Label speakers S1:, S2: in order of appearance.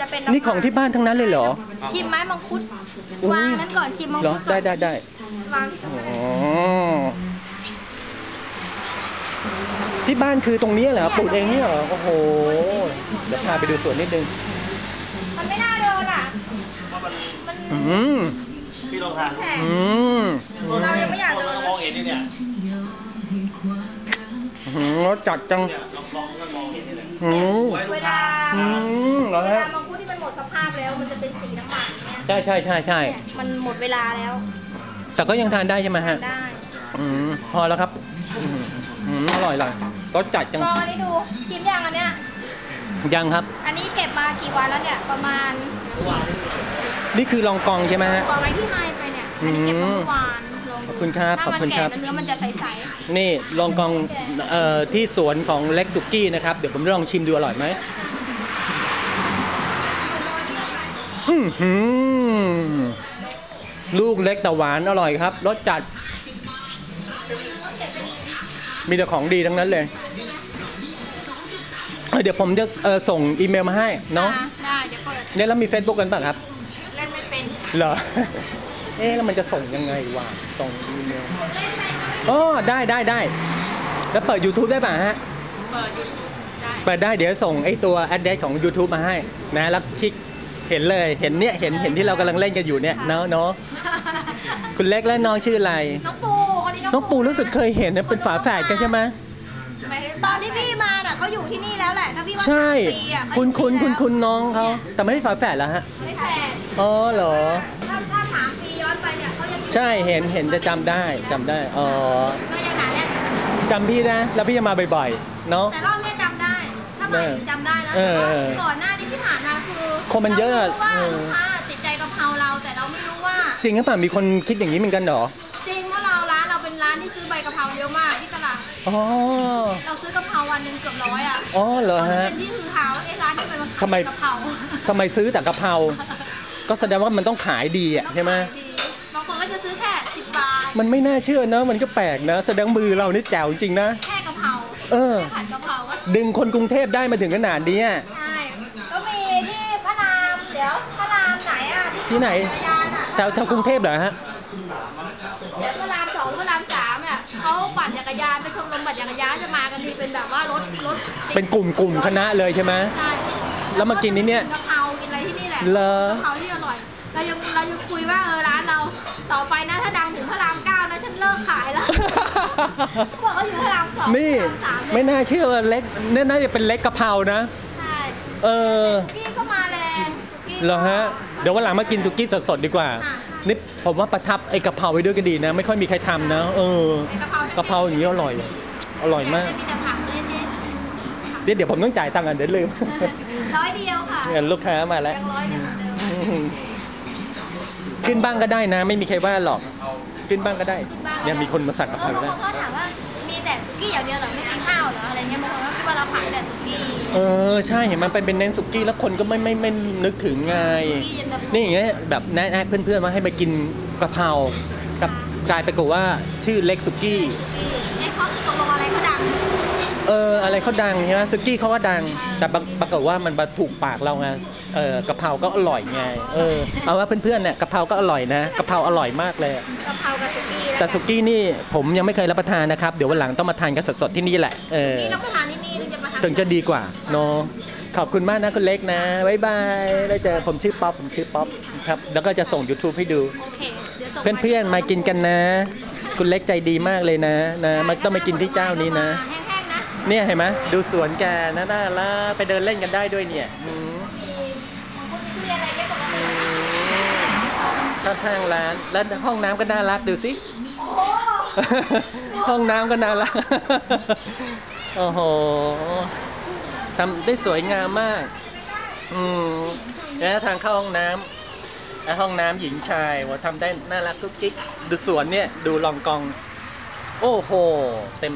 S1: จะเป็น
S2: นี่ของที่บ้านทั้งนั้นเลยเหรอ
S1: ชิมไม้มังคุด
S2: อุ๊ยวา
S1: งนั้นก่อนชิมมัง
S2: เหร
S1: คุ
S2: อ
S1: ดก่อน
S2: ได้ได้ได้
S1: วาง
S2: อ๋อที่บ้านคือตรงนี้เหรอปลูกเองเนี่ยเหรอโอ้โหเดี๋ยวพาไปดูสวนนิดนึง
S1: มันไม่น่าเดินอะมัน
S2: อืม
S3: พี่ลองทาน
S1: แฉะ
S2: อืม
S1: เรายังไม่อยาก
S3: คน
S1: เดิ
S3: เรา
S1: น
S3: มองเห็นนี่เนี่ย
S2: อืมรสจัดจัง
S3: เนี่ยลองลองก็มองเห็นนี่แหละ
S2: อืม
S3: ไว้ลู
S1: เว
S3: ก
S1: ลา
S3: ค้า
S2: อืมเหรอ
S1: เว
S2: ฮะ
S1: ลามังคุดที่มันหมดสภาพแล้ว มันจะเป็นสีน้ำมันเนี่ย
S2: ใช่ใช่ใช่ใช่
S1: เนี่ยมันหมดเวลาแล้ว
S2: แต่ก็ยังทานได้ใช่ไหมฮะ
S1: ได้
S2: อืมพอแล้วครับอืมอืมอร่อยเลยรสจัดจัง
S1: ลองอันนี้ดูชิมยังอันเนี้ย
S2: ยังครับ
S1: อันนี้เก็บมากี่วันแล้วเนี่ยประมาณ
S2: นี่คือลองกองใช่ไหมฮะ
S1: กองไว้ที่ให้ไปเนี่ยอันนี้เก็บมาเมื่อวานลอง
S2: ขอบ
S1: ดู
S2: คุณครับ
S1: ถ้า
S2: ขอบ
S1: มัน
S2: คุณค
S1: แก่
S2: รับ
S1: แล้วเนื้อมันจะใส
S2: นี่ลองกองเอ่อที่สวนของเล็กสุกี้นะครับ เดี๋ยวผมลองชิมดูอร่อยไหมอื้อหือลูกเล็กแต่หวานอร่อยครับรสจัด มีแต่ของดีทั้งนั้นเลยเอ้ยเดี๋ยวผมจะเอ่อส่งอีเมลมาให้
S1: ๆ
S2: เนาะ
S1: ได้เดี๋ยวเปิด
S2: เนี่ยแล้วมี Facebook กันป่ะครับ
S1: เล่นไม่เป็น
S2: เหรอเอ๊ะแล้วมันจะส่งยังไงวะส่งอีเมลอ๋อได้ได้ได้แล้วเปิด YouTube ได้ป่ะฮะ
S1: เปิดอยู่ได้
S2: เปิดได้เดี๋ยวส่งไอ้ตัว address ของ YouTube มาให้นะแล้วคลิกเห็นเลยเห็นเนี่ยเห็นเห็นที่เรากำลังเล่นกันอยู่เนี่ยเนาะเนาะคุณเล็กและน้องชื่ออะไร
S1: น้องปูคนนี้
S2: น้องปูรู้สึกเคยเห็นนะเป็นฝาแฝดกันใช่ไหม
S1: ตอนที่พี่มาน่ะเขาอยู่ที่นี่แล้วแหละถ้าพี่ว่า
S2: ใช่
S1: สามปีอะ
S2: คุณคุณคุณ
S1: เขา
S2: คุณน้องเขาแต่ไม่ได้ฝาแฝดแล้วฮะ
S1: ไม่แฝด
S2: อ๋อเหรอ
S1: ถ้าถ้า
S2: ใช่เห็นเห็นจะจำได้จำได้อ๋อ
S1: ก็ยังหนาแน่น
S2: จำพี่นะ แล้วพี่จะมาบ่อยๆเนาะ
S1: แต่รอบเนี้ยจำได้ ถ้ามาถึงจำได้นะ
S2: เอ
S1: แต่
S2: อ
S1: ว่าก่อนหน้านี้ที่ผ่านมาคือ
S2: คนมันเยอะ
S1: ราไม่รู้ว่า
S2: เออ
S1: ลูกค้าติดใจกะเพราเราแต่เราไม่รู้ว่า
S2: จริงหรือเปล่ามีคนคิดอย่างนี้เหมือนกันเหรอ
S1: จริงว่าเราร้านเราเป็นร้านที่ซื้อใบกะเพราเยอะมากที่ตลาด
S2: อ๋อ
S1: เราซื้อกะเพราวันหนึ่งเกือบร้อยอะ
S2: อ๋อเหรอฮะ
S1: เป็นที่คือหาว่าไอ้ร้านที่เป็น
S2: ทำไม
S1: กะเพรา
S2: ทำไมซื้อแต่กะเพรา ก็แสดงว่ามันต้องขายดีอะใช่ไหม
S1: บางคนก็จะซื้อแค่สิบบาท
S2: มันไม่น่าเชื่อนะ มันก็แปลกนะ แสดงมือเรานี่แจ๋วจริงนะ
S1: แค่กะเพรา
S2: เออ
S1: แค่ผัดกะเพราก็
S2: ดึงคนกรุงเทพได้มาถึงขนาดนี้อะ
S1: ใช่ ก็มีที่พระราม เดี๋ยวพระรามไหนอะ
S2: ที่ไหน
S1: จักรยานอะ
S2: แถวแถวกรุงเทพเหรอฮะ
S1: เดี๋ยวพระรามสองพระรามสามเนี่ยเขาปั่นจักรยานไปชมรมปั่นจักรยานจะมากันทีเป็นแบบว่ารถรถ
S2: เป็นกลุ่มกลุ่มคณะเลยใช่ไหม
S1: ใช่
S2: แล้วมากินที่เนี่ย
S1: กะเพรากินอะไรที่นี่แหละ
S2: เหรอ
S1: กะเพราที่อร่อย เรายังเรายังคุยว่าเออร้านเรา ต่อไปนะถ้าดังถึงพระรามเก้านะฉันเลิกขายแล้วเขาบอกเขาอยู่พระรามสอง
S2: นี่
S1: พระรามสาม
S2: ไม่น่าเชื่อว่าเล็กเนี่ยน่าจะเป็นเล็กกะเพรานะ
S1: ใช่
S2: เออ
S1: พี่ก็มาแรงพี่ก็
S2: เหรอฮะ เดี๋ยววันหลังมากินสุกี้สดๆดีกว่า
S1: ค่ะ
S2: นี่ผมว่าประทับไอ้กะเพราไว้ด้วยก็ดีนะ ไม่ค่อยมีใครทำนะ เออ
S1: ในกะเพรากะ
S2: เพราอย่างนี้อร่อย อร่อยมาก
S1: มีแต่ผักเลยเนี่ย
S2: เดี๋ยวเดี๋ยวผมต้องจ่ายตังค์กันเดี๋ยวลืม
S1: ร้อยเดียวค่ะ
S2: เงินลูกค้ามาแล้ว
S1: ยังร้อยเดียวเหมือนเดิม
S2: ขึ้นบ้างก็ได้นะ ไม่มีใครว่าหรอก ขึ้นบ้างก็ได้ยังมีคนมาสั่งกะเพ
S1: เออ
S2: รา
S1: บาง
S2: ได้
S1: คนก็ถามว่ามีแต่สุกี้อย่างเดียวเหรอไม่กินข้าวเหรออะไรเงี้ยบางคนก็คิดว่าเราขายแต่สุกี้
S2: เออใช่เห็นมันเป็นเป็นเน้นสุกี้แล้วคนก็ไม่ไม่ไม่นึกถึงไง
S1: สุกี้เย็นตาโฟ
S2: นี่อย่างเงี้ยแบบแนะเพื่อนๆว่าให้มากินกะเพรากับกลายไปกับว่าชื่อเล็กสุกี้
S1: ไอ้เขาตกลงอะไรเขาดัง
S2: เอออะไรเขาดังใช่ไหมสุกี้เขาก็ดัง แต่ปรากปรากฏว่ามันมาถูกปากเราไงเออกะเพราก็อร่อยไงเออเอาว่าเพื่อนๆเนี่ยกะเพราก็อร่อยนะกะเพราอร่อยมากเลย
S1: กะเพรากับสุกี้
S2: แต่สุกี้นี่ผมยังไม่เคยรับประทานนะครับ เดี๋ยววันหลังต้องมาทานกันสดๆที่นี่แหละเออ
S1: นี่ต้องมาทานที่นี่ถึงจะมาทาน
S2: ถึงจะดีกว่าเนาะขอบคุณมากนะคุณเล็กนะบ๊ายบายได้เจอผมชื่อป๊อปผมชื่อป๊อปครับแล้วก็จะส่ง YouTube ให้ดู
S1: โอเคเดี๋ยวส่ง
S2: เพื่อนๆมากินกันนะ คุณเล็กใจดีมากเลยนะนะมันต้องมากินที่เจ้านี้นะ
S1: แห้งๆนะ
S2: เนี่ยเห็นไหมดูสวนแกนะน่ารักไปเดินเล่นกันได้ด้วยเนี่ยอืม
S1: มีบางคนมีทุเรียนอะไรไม่ปกติ
S2: ข้างๆร้านแล้วห้องน้ำก็น่ารักดูสิห้องน้ำก็น่ารัก โอ้โหทำได้สวยงามมาก อืมแล้วทางเข้าห้องน้ำและห้องน้ำหญิงชายว่าทำได้น่ารักกุ๊กกิ๊กดูสวนเนี่ย ดูลองกอง โอ้โห เต็ม